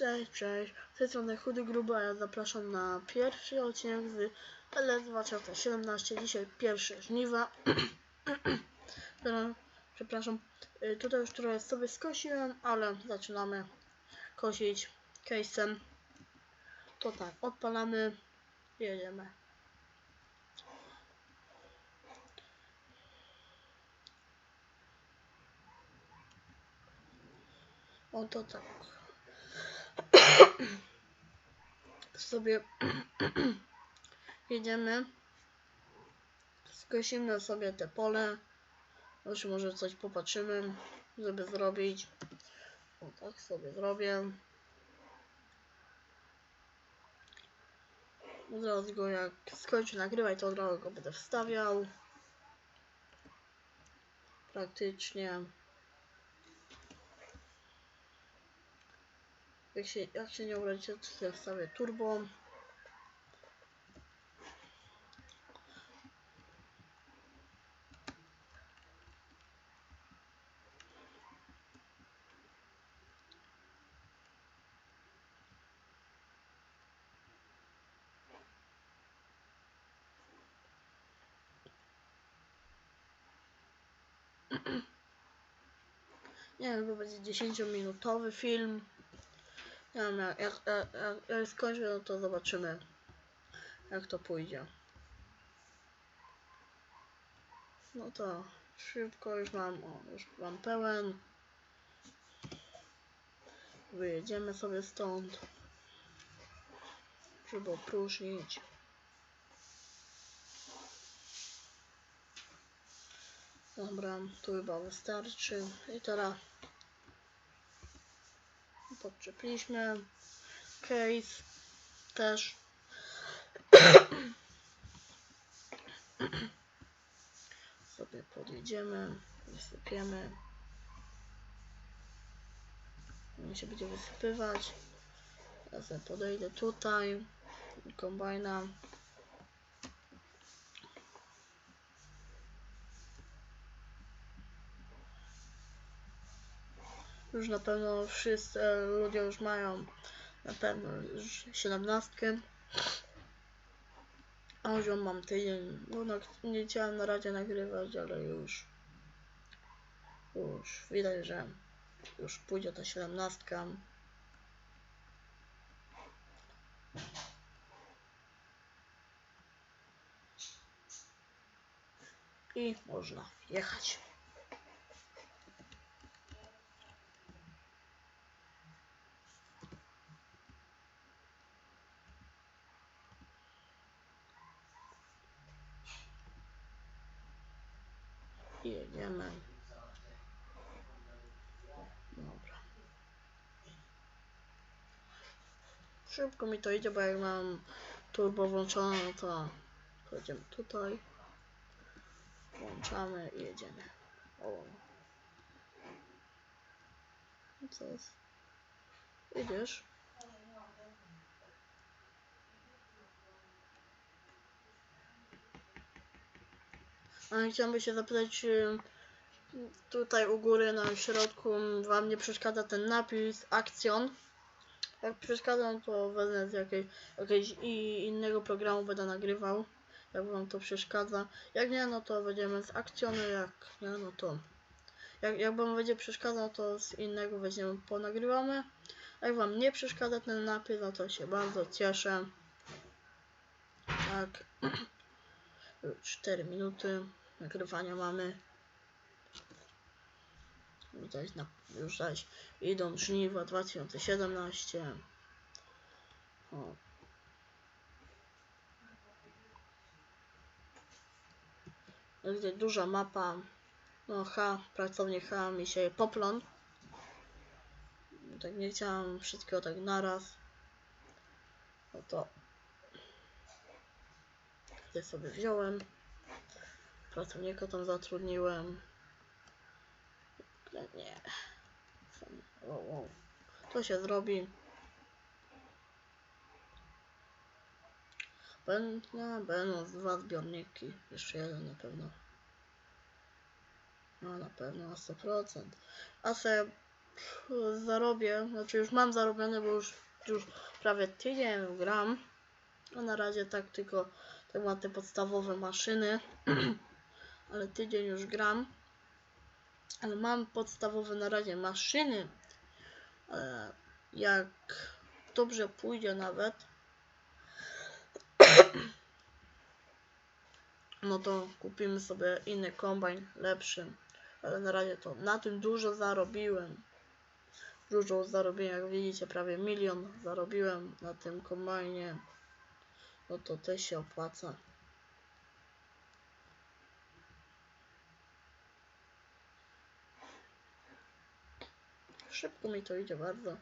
Cześć, cześć. Z tej strony Chudy Gruby, a ja zapraszam na pierwszy odcinek z LS 2017. Dzisiaj pierwsze żniwa. Przepraszam. Y, Tutaj już trochę sobie skosiłem, ale zaczynamy kosić case'em. To tak, odpalamy. Jedziemy. O to tak. Sobie jedziemy. Skosimy sobie te pole. Już może coś popatrzymy, żeby zrobić. O tak sobie zrobię. Od razu go jak skończę nagrywać, to od razu go będę wstawiał. Praktycznie. Jak się, jak się nie obrazicie, to wstawię turbo. Nie wiem, to będzie 10-minutowy film. Jak, jak, jak, jak, jak skończę, no to zobaczymy, jak to pójdzie. No to szybko już mam, o, już mam pełen. Wyjedziemy sobie stąd, żeby opróżnić. Dobra, tu chyba wystarczy. I teraz podczepiliśmy case też. sobie podjedziemy, wysypiemy. On się będzie wysypywać. Ja sobie podejdę tutaj, kombajna. Już na pewno wszyscy e, ludzie już mają na pewno już 17. A już mam tydzień. No, nie chciałem na razie nagrywać, ale już już widać, że już pójdzie ta 17. I można jechać. Dobra. Szybko mi to idzie, bo jak mam turbo włączone, no to chodzimy tutaj. Włączamy i jedziemy. O. Co jest? Idziesz? Chciałbym się zapytać, tutaj u góry na środku wam nie przeszkadza ten napis Action? Jak przeszkadza, no to wezmę z jakiej, jakiegoś i- innego programu będę nagrywał. Jak wam to przeszkadza. Jak nie, no to będziemy z Actiony, jak nie, no to... Jak, jak wam będzie przeszkadzał, to z innego weźmiemy, ponagrywamy. Jak wam nie przeszkadza ten napis, no to się bardzo cieszę. Tak. 4 minuty nagrywania mamy. Zaś, na, już zaś idą żniwa 2017. O. Tutaj duża mapa. No H, pracownik H mi się poplon. Tak nie chciałam wszystkiego tak naraz. No to sobie wziąłem. Pracownika tam zatrudniłem. Ale nie. To się zrobi. Będą, będą dwa zbiorniki. Jeszcze jeden na pewno. No na pewno na 100%. A sobie e, zarobię, znaczy już mam zarobione, bo już, już prawie tydzień gram. A na razie tak tylko mam te podstawowe maszyny. Ale tydzień już gram. Ale mam podstawowe na razie maszyny. Ale jak dobrze pójdzie nawet, no to kupimy sobie inny kombajn lepszy. Ale na razie to na tym dużo zarobiłem. Dużo zarobiłem, jak widzicie, prawie milion zarobiłem na tym kombajnie. No to też się opłaca. Szybko mi to idzie bardzo.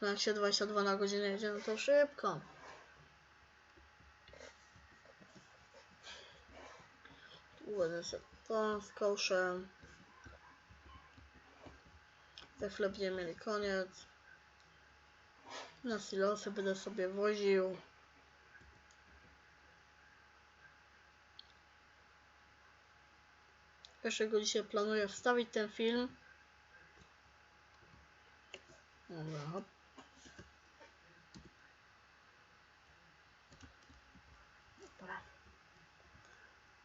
No jak się 22 na godzinę jedzie, no to szybko. Tu Będę sobie to skoszę. Za chwilę będziemy mieli koniec. Na silosy będę sobie woził. Jeszcze go dzisiaj planuję wstawić ten film. Dobra, hop. Dobra.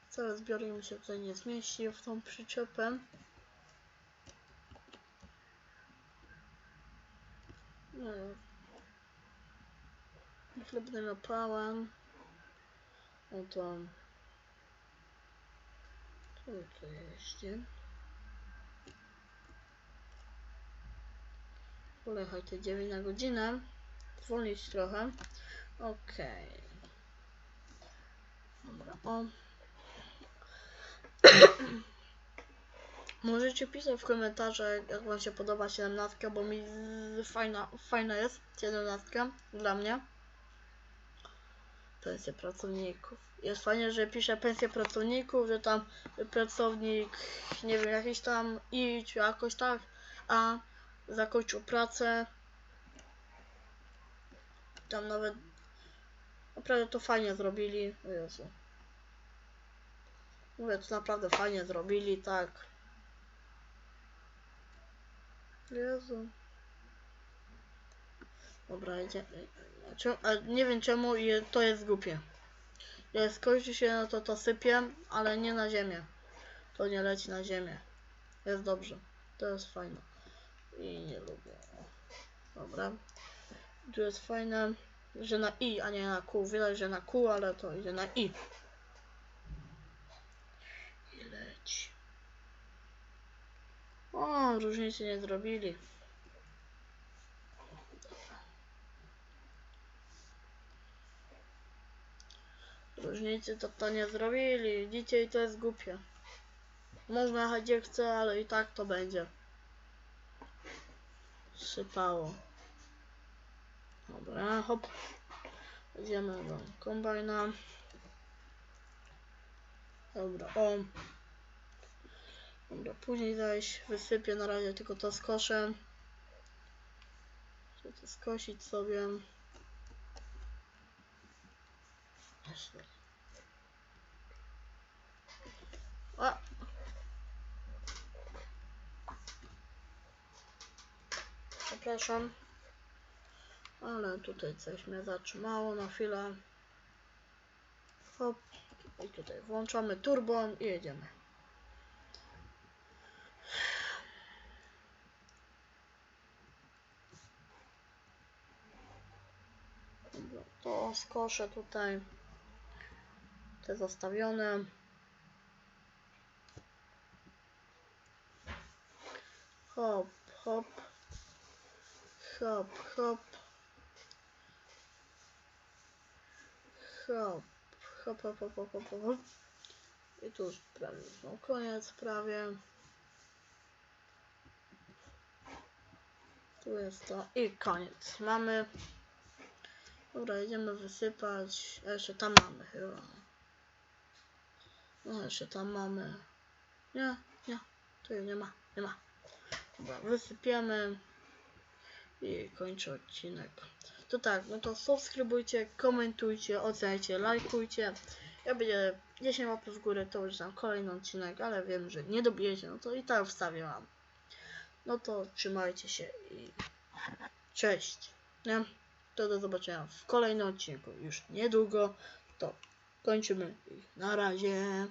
Cały zbiornik mi się tutaj nie zmieści w tą przyczepę. No. Miał pełen, no to co to jest? nie? Polechaj te 9 na godzinę. Zwolnić trochę. Okej. Dobra, o. Możecie pisać w komentarzach, jak wam się podoba 17, bo mi fajna, fajna jest 17 dla mnie. Pensje pracowników. Jest fajnie, że pisze pensję pracowników, że tam pracownik, nie wiem, jakiś tam idź, jakoś tak, a zakończył pracę. Tam nawet naprawdę to fajnie zrobili. O Jezu. Mówię, to naprawdę fajnie zrobili, tak. Jezu. Dobra, idzie. Nie wiem czemu to jest głupie. Jak skończy się, no to to sypie, ale nie na ziemię. To nie leci na ziemię. Jest dobrze. To jest fajne. I nie lubię. Dobra. Tu jest fajne, że na i, a nie na Q. Widać, że na Q, ale to idzie na i. I leci. O, różnicy nie zrobili. Różnicy to to nie zrobili. Widzicie, i to jest głupie. Można jechać gdzie chce, ale i tak to będzie. Sypało. Dobra, hop. Idziemy do kombajna. Dobra, o. Dobra, później zaś wysypię na razie tylko to skoszę. Chcę to skosić sobie. Jeszcze. A. Przepraszam. Ale tutaj coś mnie zatrzymało na chwilę. Hop. I tutaj włączamy turbo i jedziemy. To skoszę tutaj. Te zostawione. Hop, hop. Hop, hop. Hop, hop, hop, hop, hop, hop, hop. I tu już prawie mam koniec, prawie. Tu jest to i koniec. Mamy. Dobra, jedziemy wysypać. A jeszcze tam mamy chyba. No jeszcze tam mamy. Nie, nie. Tu nie ma, nie ma. Dobra, wysypiemy. I kończę odcinek. To tak, no to subskrybujcie, komentujcie, oceniajcie, lajkujcie. Jak będzie 10 łapy w górę, to już tam kolejny odcinek, ale wiem, że nie dobijecie, no to i tak wstawię wam. No to trzymajcie się i cześć. Nie? To do zobaczenia w kolejnym odcinku już niedługo. To kończymy na razie.